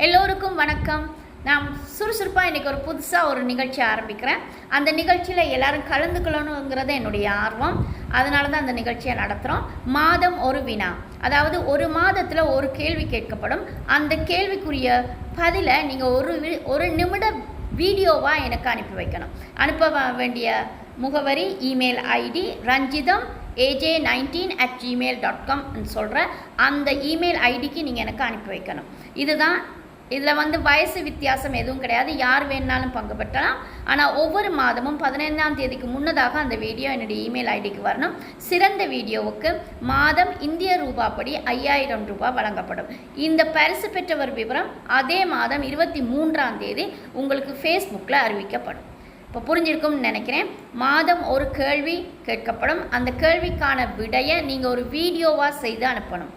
எல்லோருக்கும் வணக்கம். நான் சுறுசுறுப்பாக இன்றைக்கி ஒரு புதுசாக ஒரு நிகழ்ச்சி ஆரம்பிக்கிறேன். அந்த நிகழ்ச்சியில் எல்லோரும் கலந்துக்கணுங்கிறது என்னுடைய ஆர்வம். அதனால தான் அந்த நிகழ்ச்சியை நடத்துகிறோம் மாதம் ஒரு வினா. அதாவது ஒரு மாதத்தில் ஒரு கேள்வி கேட்கப்படும். அந்த கேள்விக்குரிய பதிலை நீங்கள் ஒரு வி- ஒரு நிமிட வீடியோவாக எனக்கு அனுப்பி வைக்கணும். அனுப்ப வேண்டிய முகவரி email ID Ranjitham AJ nineteen at Gmail dot காம்னு சொல்கிற அந்த இமெயில் ஐடிக்கு நீங்கள் எனக்கு அனுப்பி வைக்கணும். இதுதான் இதில் வந்து வயசு வித்தியாசம் எதுவும் கிடையாது. யார் வேணாலும் பங்கு பெற்றலாம். ஆனால் ஒவ்வொரு மாதமும் பதினைந்தாம் தேதிக்கு முன்னதாக அந்த வீடியோ என்னுடைய இமெயில் ஐடிக்கு வரணும். சிறந்த வீடியோவுக்கு மாதம் இந்திய ரூபாப்படி ஐயாயிரம் ரூபாய் வழங்கப்படும். இந்த பரிசு பெற்றவர் விவரம் அதே மாதம் இருபத்தி மூன்றாம் தேதி உங்களுக்கு ஃபேஸ்புக்கில் அறிவிக்கப்படும். இப்போ புரிஞ்சிருக்கும்னு நினைக்கிறேன். மாதம் ஒரு கேள்வி கேட்கப்படும். அந்த கேள்விக்கான விடையை நீங்கள் ஒரு வீடியோவாக செய்து அனுப்பணும்.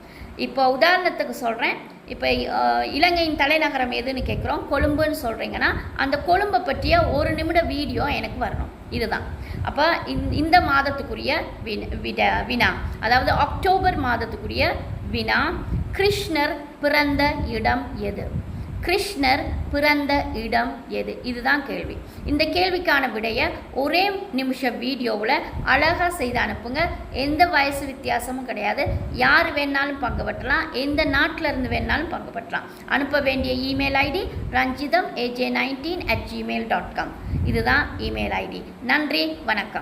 இப்போ உதாரணத்துக்கு சொல்கிறேன் இப்போ இலங்கையின் தலைநகரம் எதுன்னு கேட்குறோம் கொழும்புன்னு சொல்கிறீங்கன்னா அந்த கொழும்பை பற்றிய ஒரு நிமிட வீடியோ எனக்கு வரணும். இதுதான். அப்போ இந்த மாதத்துக்குரிய வின விட வினா அதாவது அக்டோபர் மாதத்துக்குரிய வினா கிருஷ்ணர் பிறந்த இடம் எது? கிருஷ்ணர் பிறந்த இடம் எது? இதுதான் கேள்வி. இந்த கேள்விக்கான விடையை ஒரே நிமிஷ வீடியோவில் அழகாக செய்து அனுப்புங்க. எந்த வயசு வித்தியாசமும் கிடையாது. யார் வேணாலும் பங்குபற்றலாம் எந்த நாட்டில் இருந்து வேணாலும் பங்குபற்றலாம் அனுப்ப வேண்டிய email ID Ranjitham AJ nineteen at Gmail dot com இதுதான் இமெயில் ஐடி. நன்றி. வணக்கம்.